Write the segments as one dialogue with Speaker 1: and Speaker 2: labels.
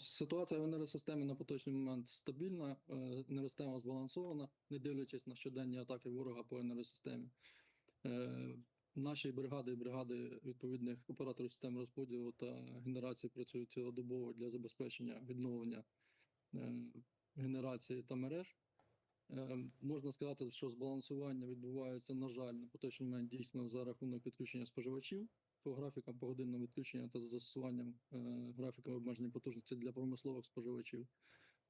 Speaker 1: Ситуація в енергосистемі на поточний момент стабільна, енергосистема збалансована, не дивлячись на щоденні атаки ворога по енергосистемі. Е, Наші бригади і бригади відповідних операторів систем розподілу та генерації працюють цілодобово для забезпечення відновлення е, генерації та мереж. Е, Можна сказати, що збалансування відбувається, на жаль, на поточний момент дійсно за рахунок відключення споживачів по графікам погодинного відключення та за застосуванням е, графіка обмеження потужності для промислових споживачів.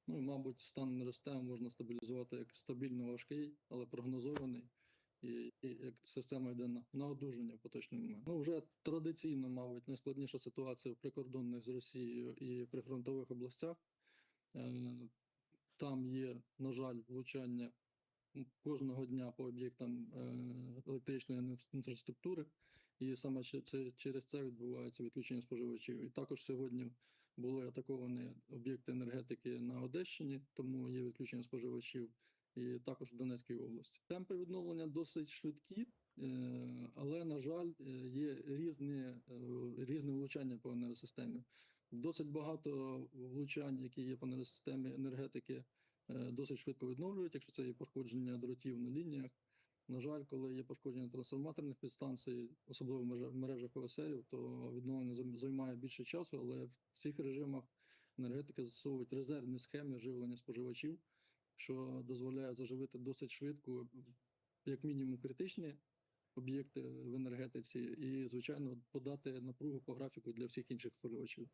Speaker 1: Ну і, мабуть, стан енергосистеми можна стабілізувати як стабільно важкий, але прогнозований. І, і як система йде на, на одужання в поточний момент. Ну вже традиційно, мабуть, найскладніша ситуація в прикордонних з Росією і прифронтових областях. Е, там є, на жаль, влучання кожного дня по об'єктам е, електричної інфраструктури, і саме через це відбувається відключення споживачів. І також сьогодні були атаковані об'єкти енергетики на Одещині, тому є відключення споживачів, і також в Донецькій області. Темпи відновлення досить швидкі. е, Але, на жаль, е, є різні, різне влучання по енергосистемі. Досить багато влучань, які є по енергосистемі енергетики, е, досить швидко відновлюють, якщо це є пошкодження дротів на лініях. На жаль, коли є пошкодження трансформаторних підстанцій, особливо в мережах- в ОСРів, то відновлення займає більше часу, але в цих режимах енергетики застосовують резервні схеми живлення споживачів, що дозволяє заживити досить швидко, як мінімум, критичні об'єкти в енергетиці, і, звичайно, подати напругу по графіку для всіх інших споживачів.